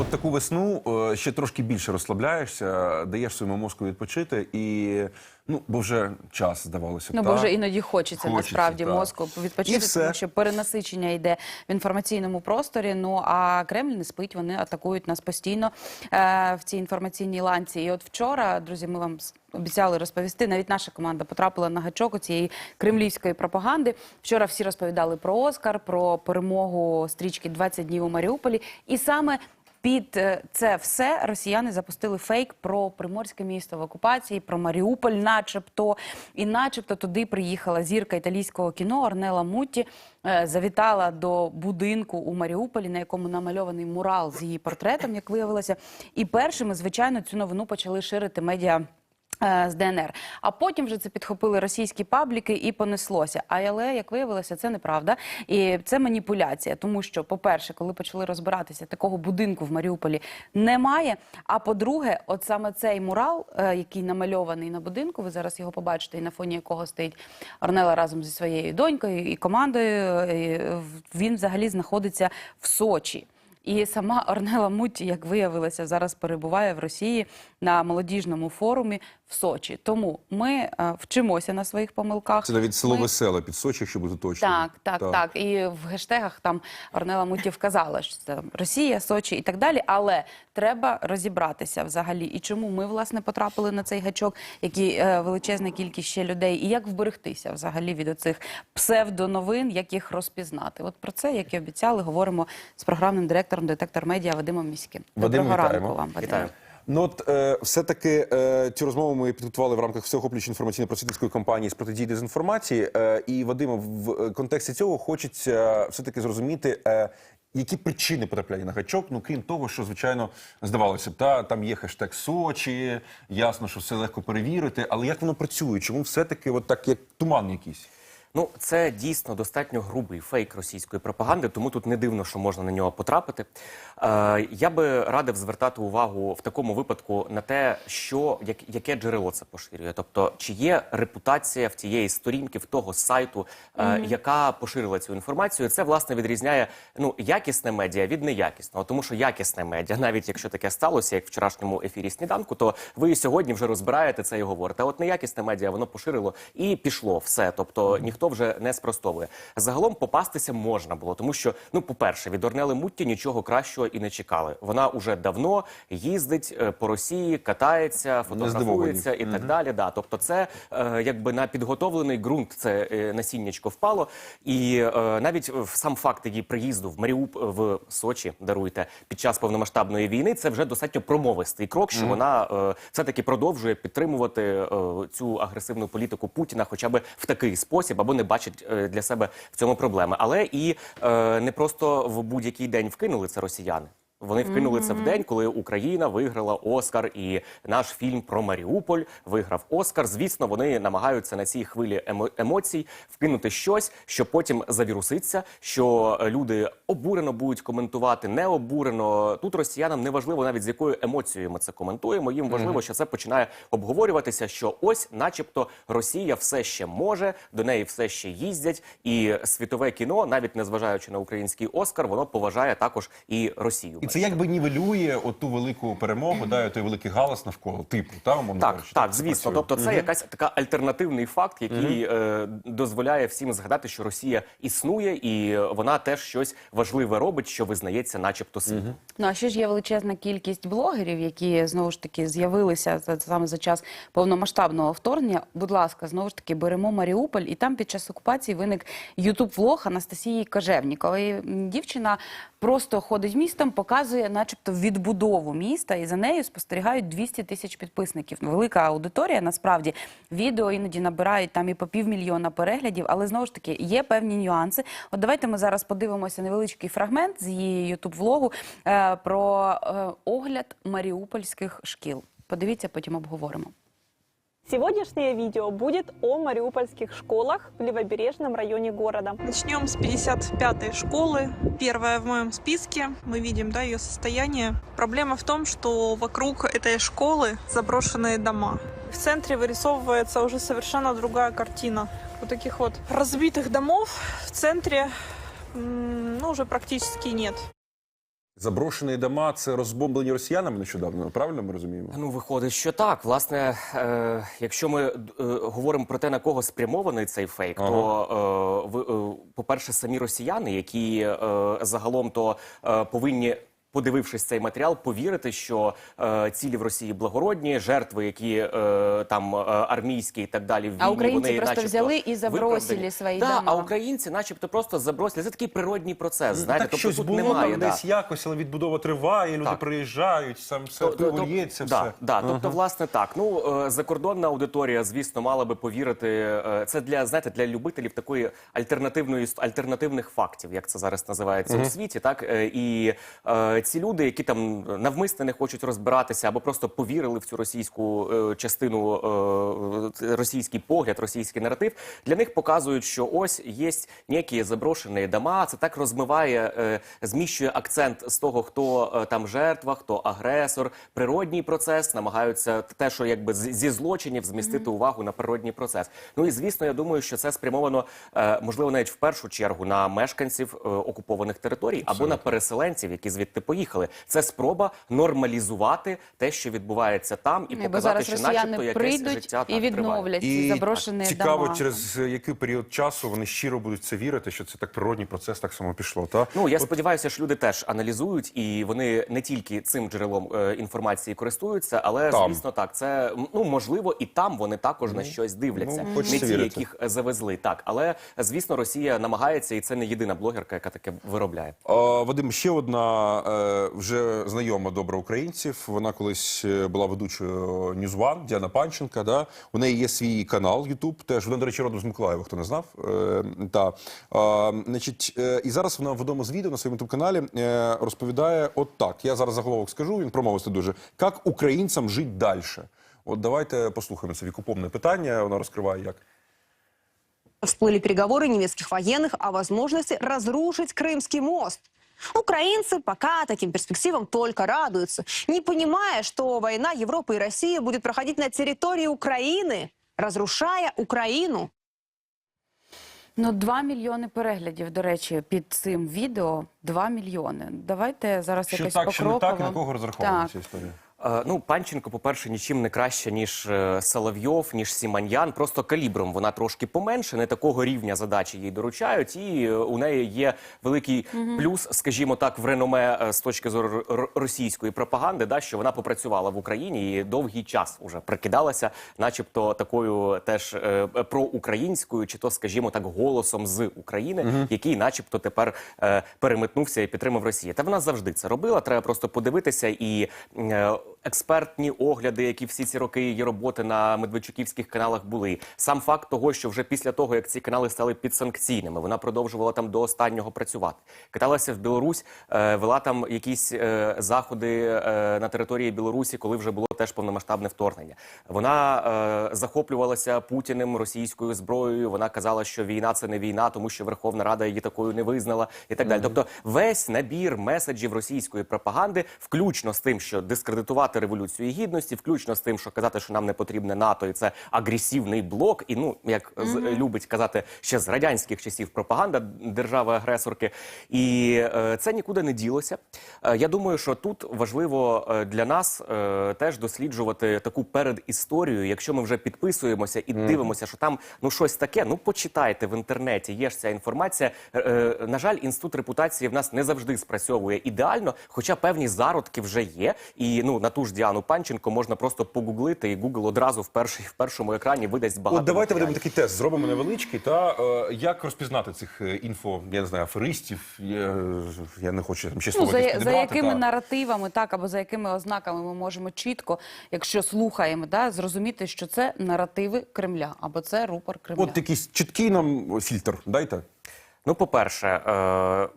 От таку весну е, ще трошки більше розслабляєшся, даєш своєму мозку відпочити, і ну бо вже час здавалося. б, Ну, та? бо вже іноді хочеться, Хочеться, насправді так. мозку відпочити, все. тому що перенасичення йде в інформаційному просторі. Ну а Кремль не спить, вони атакують нас постійно е, в цій інформаційній ланці. І от вчора, друзі, ми вам обіцяли розповісти. Навіть наша команда потрапила на гачок у цієї кремлівської пропаганди. Вчора всі розповідали про Оскар, про перемогу стрічки «20 днів у Маріуполі. І саме під е, це все росіяни запустили фейк про приморське місто в окупації, про Маріуполь, начебто, і начебто туди приїхала зірка італійського кіно Орнела Мутті, е, завітала до будинку у Маріуполі, на якому намальований мурал з її портретом, як виявилося. І першими, звичайно, цю новину почали ширити медіа. Е, З ДНР, а потім вже це підхопили російські пабліки і понеслося. А але як виявилося, це неправда, і це маніпуляція. Тому що, по-перше, коли почали розбиратися, такого будинку в Маріуполі немає. А по-друге, от саме цей мурал, е, який намальований на будинку, ви зараз його побачите, і на фоні якого стоїть Орнела разом зі своєю донькою і командою. е, Він взагалі знаходиться в Сочі. І сама Орнела Мутті, як виявилося, зараз перебуває в Росії на молодіжному форумі в Сочі. Тому ми е, вчимося на своїх помилках. Це навіть село Ми- Веселе під Сочі, якщо бути точним. так, так, так, І в гештегах там Орнела Муті вказала, що це Росія, Сочі і так далі. Але треба розібратися взагалі, і чому ми власне потрапили на цей гачок, які е, величезна кількість ще людей, і як вберегтися взагалі від оцих псевдоновин, як їх розпізнати. От про це, як і обіцяли, говоримо з програмним директором детектор медіа Вадимом Міським. Вадим, Доброго вітаємо. ранку вам, Вадим. Вітаю. Ну от е, все-таки е, цю розмову ми підготували в рамках всеохоплюючої інформаційно-просвітницької кампанії з протидії дезінформації. Е, і Вадиме, в контексті цього хочеться все-таки зрозуміти. Е, які причини потрапляння на гачок? Ну крім того, що звичайно здавалося б, та там є хештег Сочі, ясно, що все легко перевірити, але як воно працює? Чому все-таки от так як туман якийсь? Ну, це дійсно достатньо грубий фейк російської пропаганди, тому тут не дивно, що можна на нього потрапити. Е, я би радив звертати увагу в такому випадку на те, що як, яке джерело це поширює. Тобто, чи є репутація в тієї сторінки, в того сайту, е, яка поширила цю інформацію. Це власне відрізняє ну якісне медіа від неякісного, тому що якісне медіа, навіть якщо таке сталося, як в вчорашньому ефірі сніданку, то ви сьогодні вже розбираєте це і говорите. А от неякісне медіа воно поширило і пішло все. Тобто ніхто вже не спростовує. Загалом попастися можна було, тому що ну, по-перше, від Орнели Мутті нічого кращого і не чекали. Вона уже давно їздить е, по Росії, катається, фотографується і так далі. Да, тобто, це е, якби на підготовлений ґрунт це е, насіннячко впало. І е, навіть в сам факт її приїзду в Маріуп в Сочі, даруйте під час повномасштабної війни. Це вже достатньо промовистий крок, що вона е, все таки продовжує підтримувати е, цю агресивну політику Путіна, хоча б в такий спосіб, або не бачить е, для себе в цьому проблеми. Але і е, не просто в будь-який день вкинули це росіяни. Вони вкинули це в день, коли Україна виграла Оскар, і наш фільм про Маріуполь виграв Оскар. Звісно, вони намагаються на цій хвилі емо- емоцій вкинути щось, що потім завіруситься, що е, люди обурено будуть коментувати, не обурено. Тут росіянам не важливо навіть з якою емоцією ми це коментуємо. Їм важливо, що це починає обговорюватися. Що ось, начебто, Росія все ще може, до неї все ще їздять, і світове кіно, навіть незважаючи на український Оскар, воно поважає також і Росію. Це якби нівелює оту велику перемогу, да, той великий галас навколо, типу, та умовно Так, кажучи, так, це звісно. працює. Тобто, це якась така альтернативний факт, який е, дозволяє всім згадати, що Росія існує, і вона теж щось важливе робить, що визнається, начебто, світом. Ну а ще ж є величезна кількість блогерів, які знову ж таки з'явилися за- саме за час повномасштабного вторгнення. Будь ласка, знову ж таки беремо Маріуполь, і там під час окупації виник ютуб влог Анастасії Кожевнікової. М, Дівчина просто ходить містом, показує, начебто, відбудову міста, і за нею спостерігають 200 тисяч підписників. Велика аудиторія. Насправді відео іноді набирають там і по півмільйона переглядів, але знову ж таки є певні нюанси. От давайте ми зараз подивимося невеличкий фрагмент з її ютуб влогу е, про е, огляд маріупольських шкіл. Подивіться, потім обговоримо. Сегодняшнее видео будет о мариупольских школах в левобережном районе города. Начнем с 55-й школы. Первая в моем списке. Мы видим, да, ее состояние. Проблема в том, что вокруг этой школы заброшенные дома. В центре вырисовывается уже совершенно другая картина. Вот таких вот разбитых домов в центре ну, уже практически нет. Заброшені дома це розбомблені росіянами нещодавно. Правильно ми розуміємо? Ну, виходить, що так. Власне, е, якщо ми е, говоримо про те, на кого спрямований цей фейк, то, е, ви, е, по-перше, самі росіяни, які е, загалом то е, повинні. Подивившись цей матеріал, повірити, що е, цілі в Росії благородні, жертви, які е, там е, армійські і так далі в війні, А українці вони просто взяли і забросили свої да, дома. А українці, начебто, просто забросили. Це такий природній процес. Знаєте, так тобто щось тут було немає там да. десь якось, але відбудова триває, люди Так. приїжджають, сам все То- то- активно да, все. Да, тобто, власне, так. Ну е, закордонна аудиторія, звісно, мала би повірити. е, Це для знаєте, для любителів такої альтернативної альтернативних фактів, як це зараз називається у світі. Так е, і е, ці люди, які там навмисне не хочуть розбиратися, або просто повірили в цю російську е, частину, е, російський погляд, російський наратив, для них показують, що ось є ніякі заброшені дома. Це так розмиває, е, зміщує акцент з того, хто е, там жертва, хто агресор, природній процес, намагаються те, що якби зі злочинів змістити увагу на природній процес. Ну і звісно, я думаю, що це спрямовано е, можливо навіть в першу чергу на мешканців е, окупованих територій або на переселенців, які звідти поїхали. Це спроба нормалізувати те, що відбувається там, і Бо показати, що начебто якесь прийдуть життя і відновлять І заброшені цікаво, дома. через який період часу вони щиро будуть це вірити, що це так природній процес так само пішло. Та? Ну я сподіваюся, що люди теж аналізують, і вони не тільки цим джерелом е, інформації користуються, але Там. звісно, так це ну можливо, і там вони також на щось дивляться. ну, не ті, вірити. яких е, завезли. Так, але звісно, Росія намагається, і це не єдина блогерка, яка таке виробляє. А, Вадим, ще одна е, вже знайома добра українців. Вона колись е, була ведучою Ньюзван, Діана Панченка. Да? У неї є свій канал Ютуб. Теж вона, до речі, родом з Миколаєва, хто не знав. Е, та. А, значить, е, і зараз вона в одному з відео на своєму ютуб каналі е, розповідає: от так. Я зараз заголовок скажу, він промовисти дуже. Як українцям жити далі? От давайте послухаємо це вікопомне питання. Вона розкриває як. Всплыли переговоры немецких военных о возможности разрушить Крымский мост. Украинцы пока таким перспективам только радуются, не понимая, что война Европы и России будет проходить на территории Украины, разрушая Украину. Ну, 2 мільйони переглядів, до речі, під цим відео. 2 мільйони. Давайте зараз Що якось так, що не покроково. так, і на кого розраховує Так. ця історія? Е, Ну, Панченко, по-перше, нічим не краще, ніж е, Соловйов, ніж Сіманьян. Просто калібром вона трошки поменше, не такого рівня задачі їй доручають. І е, у неї є великий плюс, скажімо так, в реноме з точки зору російської пропаганди, да, що вона попрацювала в Україні і довгий час уже прикидалася, начебто такою теж е, проукраїнською, чи то, скажімо так, голосом з України, який, начебто, тепер е, переметнувся і підтримав Росію. Та вона завжди це робила. Треба просто подивитися і. е, експертні огляди, які всі ці роки її роботи на медведчуківських каналах були. Сам факт того, що вже після того, як ці канали стали підсанкційними, вона продовжувала там до останнього працювати. Каталася в Білорусь, е, вела там якісь е, заходи е, на території Білорусі, коли вже було теж повномасштабне вторгнення. Вона е, захоплювалася Путіним російською зброєю. Вона казала, що війна це не війна, тому що Верховна Рада її такою не визнала, і так далі. Тобто, весь набір меседжів російської пропаганди, включно з тим, що дискредитувати революцію гідності, включно з тим, що казати, що нам не потрібне НАТО, і це агресивний блок. І ну як з- любить казати ще з радянських часів пропаганда держави-агресорки, і е, це нікуди не ділося. Е, я думаю, що тут важливо е, для нас е, теж досліджувати таку передісторію. Якщо ми вже підписуємося і дивимося, що там ну щось таке, ну почитайте в інтернеті. Є ж ця інформація. Е, е, на жаль, інститут репутації в нас не завжди спрацьовує ідеально, хоча певні зародки вже є. І ну на ту ж Діану Панченко можна просто погуглити, і Google одразу в перший в першому екрані видасть багато. От давайте матеріалів. ведемо такий тест. Зробимо невеличкий. Та е, як розпізнати цих е, інфо, я не знаю, аферистів. Я, я не хочу там ще Ну, за, за якими та. наративами, так, або за якими ознаками ми можемо чітко, якщо слухаємо, да, зрозуміти, що це наративи Кремля, або це рупор Кремля. От якийсь чіткий нам фільтр. Дайте. Ну, по-перше, е,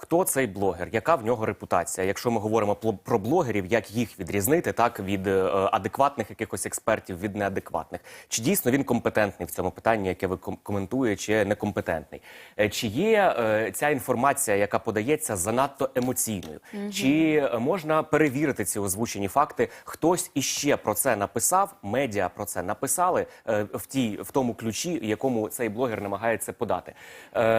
хто цей блогер, яка в нього репутація? Якщо ми говоримо про блогерів, як їх відрізнити так від е, адекватних якихось експертів від неадекватних? Чи дійсно він компетентний в цьому питанні, яке ви ком- коментує, чи некомпетентний? Е, Чи є е, ця інформація, яка подається, занадто емоційною? Чи е, можна перевірити ці озвучені факти? Хтось іще про це написав, медіа про це написали в тій в тому ключі, якому цей блогер намагається подати.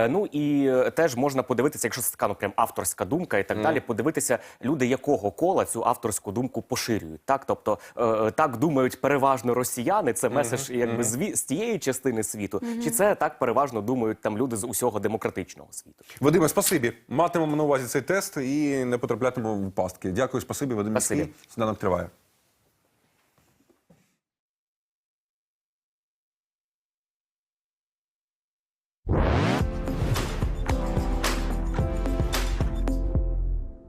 Ну і теж можна подивитися, якщо це така сніданок прям авторська думка і так далі. Подивитися, люди якого кола цю авторську думку поширюють. Так, тобто е, так думають переважно росіяни. Це меседж якби з, з тієї частини світу, чи це так переважно думають там люди з усього демократичного світу. Вадиме, спасибі. Матимемо на увазі цей тест і не потраплятимемо в пастки. Дякую, спасибі, Вадим. Сніданок триває.